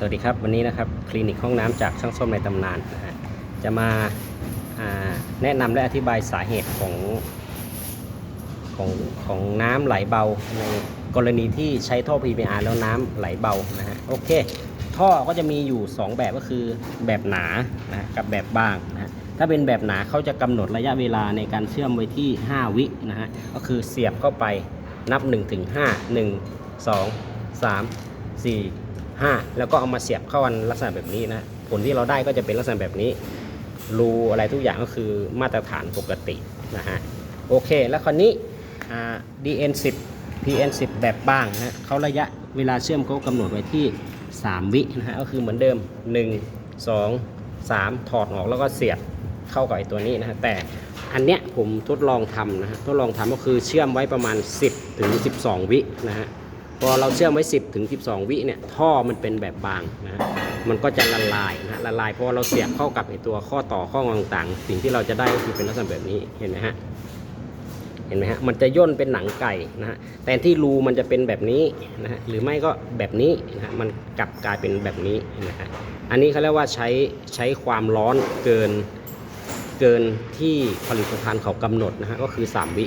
สวัสดีครับวันนี้นะครับคลินิกห้องน้ำจากช่างส้มในตำนานนะฮะจะมาาแนะนำและอธิบายสาเหตุของของของน้ำไหลเบาในกรณีที่ใช้ท่อ PPR แล้วน้ำไหลเบานะฮะโอเค ท่อก็จะมีอยู่ 2 แบบก็คือแบบหนานะกับแบบบางนะฮะถ้าเป็นแบบหนาเขาจะกำหนดระยะเวลาในการเชื่อมไว้ที่ 5 วินะฮะก็คือเสียบเข้าไปนับ1ถึง5 1 2 3 4 5 แล้วก็เอามาเสียบเข้ากันลักษณะแบบนี้นะ ผลที่เราได้ก็จะเป็นลักษณะแบบนี้ รูอะไรทุกอย่างก็คือมาตรฐานปกตินะฮะ โอเค แล้วคราวนี้อ่า DN10 PN10 แบบบ้างนะเขาระยะเวลาเชื่อมเขากำหนดไว้ที่ 3 วินะฮะ ก็คือเหมือนเดิม 1 2 3 ถอดออกแล้วก็เสียบเข้ากับไอตัวนี้นะฮะ แต่อันเนี้ยผมทดลองทำนะฮะ ทดลองทำก็คือเชื่อมไว้ประมาณ 10 ถึง 12 วินะฮะ พอเราเชื่อมไว้ 10ถึง12 วิเนี่ยท่อมันเป็นแบบบางนะฮะมันก็จะละลายนะละลายพอเราเสียบเข้ากับไอตัวข้อต่อข้องต่างๆ สิ่งที่เราจะได้ก็คือเป็นลักษณะแบบนี้เห็นไหมฮะเห็นไหมฮะมันจะย่นเป็นหนังไก่นะฮะแต่ที่รูมันจะเป็นแบบนี้นะฮะหรือไม่ก็แบบนี้นะฮะมันกลับกลายเป็นแบบนี้นะฮะอันนี้เขาเรียกว่าใช้ใช้ความร้อนเกินเกินที่ผลิตภัณฑ์เขากำหนดนะฮะก็คือ 3 วิ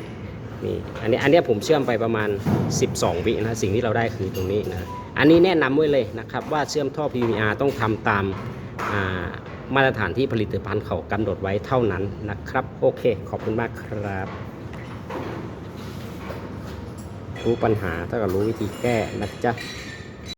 นี่อันนี้อันนี้ผมเชื่อมไปประมาณ 12 วินะสิ่งที่เราได้คือตรงนี้นะอันนี้แนะนำไว้เลยนะครับว่าเชื่อมท่อ PVR ต้องทำตามามาตรฐานที่ผลิตภัณฑ์เขากำหนดไว้เท่านั้นนะครับ โอเค ขอบคุณมากครับ รู้ปัญหาถ้ากับรู้วิธีแก้นะจ๊ะ